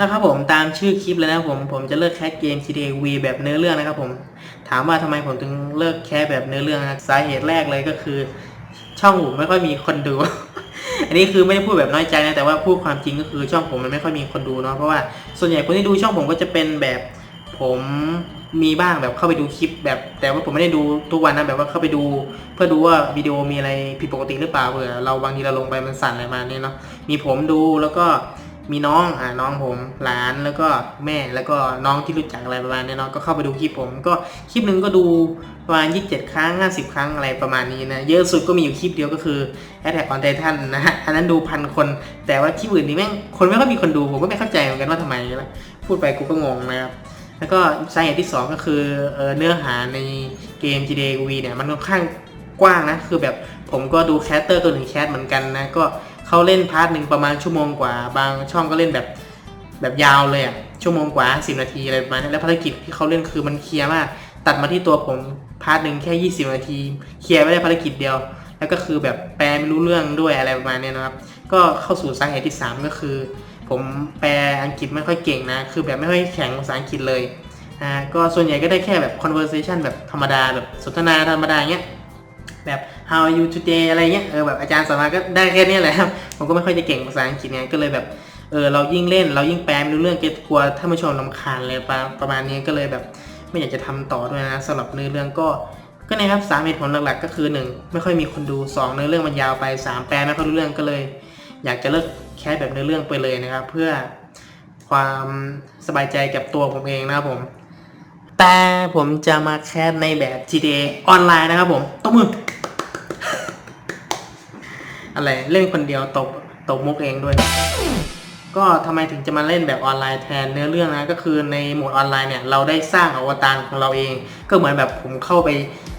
นะครับผมตามชื่อคลิปเลยนะผมผมจะเลิกแคสเกม GTA V แบบเนื้อเรื่องนะครับผมถามว่าทำไมผมถึงเลิกแคสแบบเนื้อเรื่องนะสาเหตุแรกเลยก็คือ ช่องผมไม่ค่อยมีคนดู อันนี้คือไม่ได้พูดแบบน้อยใจนะแต่ว่าพูดความจริงก็คือช่องผมมันไม่ค่อยมีคนดูเนาะเพราะว่าส่วนใหญ่คนที่ดูช่องผมก็จะเป็นแบบผมมีบ้างแบบเข้าไปดูคลิปแบบ แต่ว่าผมไม่ได้ดูทุกวันนะแบบว่าเข้าไปดู เพื่อดูว่าวิดีโอมีอะไรผิดปกติหรือเปล่าเผื่อเราบางทีเราลงไปมันสั่นอะไรมาเนี่ยเนาะมีผมดูแล้วก็ มีน้องอ่าน้องผมหลานแล้วก็แม่แล้วก็น้องที่รู้จักอะไรประมาณนี้เนาะก็เข้าไปดูคลิปผม ก็คลิปหนึ่งก็ดูประมาณ27 ครั้ง 50 ครั้งอะไรประมาณนี้นะเยอะสุดก็มีอยู่คลิปเดียวก็คือ Attack on Titan นะฮะอันนั้นดูพันคน แต่ว่าคลิปอื่นนี่แม่งคนไม่ค่อยมีคนดูผมก็ไม่เข้าใจเหมือนกันว่าทำไมพูดไปกูก็งงนะครับแล้วก็สาเหตุที่ 2 ก็คือเออเนื้อหาในเกม GTA V เนี่ยมันค่อนข้างกว้างนะคือแบบผมก็ดูแคสเตอร์ตัวหนึ่งแคสเหมือนกันนะก็ เขาเล่นพาร์ทหนึ่งประมาณชั่วโมงกว่า บางช่องก็เล่นแบบแบบยาวเลยอะชั่วโมงกว่า10นาทีอะไรประมาณนั้แล้วภารกิจที่เขาเล่นคือมันเคลียร์มาก ตัดมาที่ตัวผมพาร์ทหนึ่งแค่20นาที เคลียร์ไม่ได้ภารกิจเดียว แล้วก็คือแบบแปลไม่รู้เรื่องด้วยอะไรประมาณนี้นะครับ ก็เข้าสู่สาเหตุที่ 3 ก็คือ ผมแปลอังกฤษไม่ค่อยเก่งนะ คือแบบไม่ค่อยแข็งภาษาอังกฤษเลยอ่าก็ส่วนใหญ่ก็ได้แค่แบบ conversation แบบธรรมดาแบบสนทนาธรรมดาเงี้ย แบบ how are you today อะไรเงี้ยเออแบบอาจารย์สอนมาก็ได้แค่นี้แหละครับผมก็ไม่ค่อยจะเก่งภาษาอังกฤษไงก็เลยแบบเออเรายิ่งเล่นเรายิ่งแปลไม่รู้เรื่องเกกลัวถ้ามาชมลำคาญเลยประประมาณนี้ก็เลยแบบไม่อยากจะทำต่อด้วยนะสำหรับเนื้อเรื่องก็ก็นะครับสามเหตุผลหลักๆ ก็คือ 1 ไม่ค่อยมีคนดู 2 เนื้อเรื่องมันยาวไป 3 แปลไม่ค่อยรู้เรื่องก็เลย อยากจะเลิกแคสแบบเนื้อเรื่องไปเลยนะครับ เพื่อความสบายใจกับตัวผมเองนะครับผม แต่ผมจะมาแคสในแบบ GTA ออนไลน์นะครับผมตบมือ อะไรเล่นคนเดียวตบตบมุกเองด้วย ก็ทำไมถึงจะมาเล่นแบบออนไลน์แทนเนื้อเรื่องนะก็คือในโหมดออนไลน์เนี่ยเราได้สร้างอวตารของเราเอง ก็เหมือนแบบผมเข้าไป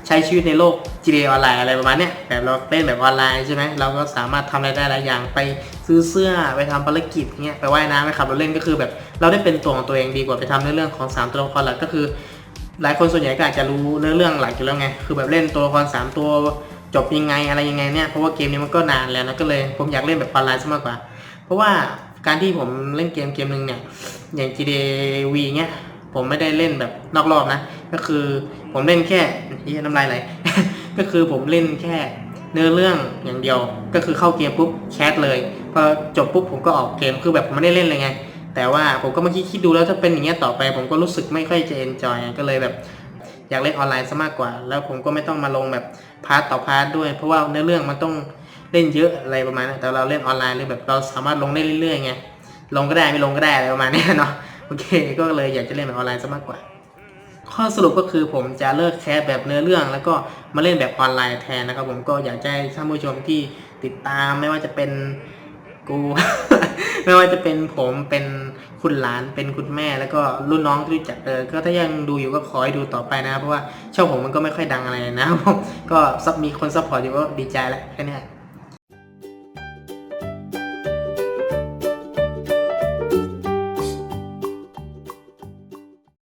ใช้ชีวิตในโลก GTA ออนไลน์อะไรประมาณเนี้ยแบบเราเล่นแบบออนไลน์ใช่ไหมเราก็สามารถทำอะไรได้หลายอย่างไปซื้อเสื้อไปทำภารกิจเงี้ยไปว่ายน้ำไปขับรถเล่นก็คือแบบเราได้เป็นตัวของตัวเองดีกว่าไปทำในเรื่องของสามตัวละครหลักก็คือ หลายคนส่วนใหญ่ก็อาจจะรู้เนื้อเรื่องหลักอยู่แล้วไงคือแบบเล่นตัวละครสามตัว จบยังไงอะไรยังไงเนี่ยเพราะว่าเกมนี้มันก็นานแล้วนะก็เลยผมอยากเล่นแบบออนไลน์ซะมากกว่า เพราะว่าการที่ผมเล่นเกมเกมหนึ่งเนี่ยอย่าง GTA V เนี่ยผมไม่ได้เล่นแบบนอกรอบนะ ก็คือผมเล่นแค่ยี่น้ำลายไหลก็คือผมเล่นแค่เนื้อเรื่องอย่างเดียว ก็คือเข้าเกมปุ๊บแคสเลยพอจบปุ๊บผมก็ออกเกมคือแบบผมไม่ได้เล่นเลยไง แต่ว่าผมก็เมื่อกี้คิดดูแล้วถ้าเป็นอย่างเงี้ยต่อไป ผมก็รู้สึกไม่ค่อยจะเอนจอยก็เลยแบบ อยากเล่นออนไลน์ซะมากกว่า แล้วผมก็ไม่ต้องมาลงแบบพาร์ตต่อพาร์ตด้วย เพราะว่าเนื้อเรื่องมันต้องเล่นเยอะอะไรประมาณนั้นแต่เราเล่นออนไลน์เลยแบบเราสามารถลงได้เรื่อยๆไงลงก็ได้ไม่ลงก็ได้อะไรประมาณนี้เนาะโอเค ก็เลยอยากจะเล่นแบบออนไลน์ซะมากกว่า ข้อสรุปก็คือผมจะเลิกแคสแบบเนื้อเรื่อง แล้วก็มาเล่นแบบออนไลน์แทนนะครับ ผมก็อยากให้ท่านผู้ชมที่ติดตามไม่ว่าจะเป็นกู ไม่ว่าจะเป็นผมเป็นคุณหลานเป็นคุณแม่แล้วก็รุ่นน้องที่รู้จักเออก็ถ้ายังดูอยู่ก็ขอให้ดูต่อไปนะครับเพราะว่าช่องผมมันก็ไม่ค่อยดังอะไรนะผมก็มีคนซัพพอร์ตอยู่ก็ดีใจแล้วแค่นี้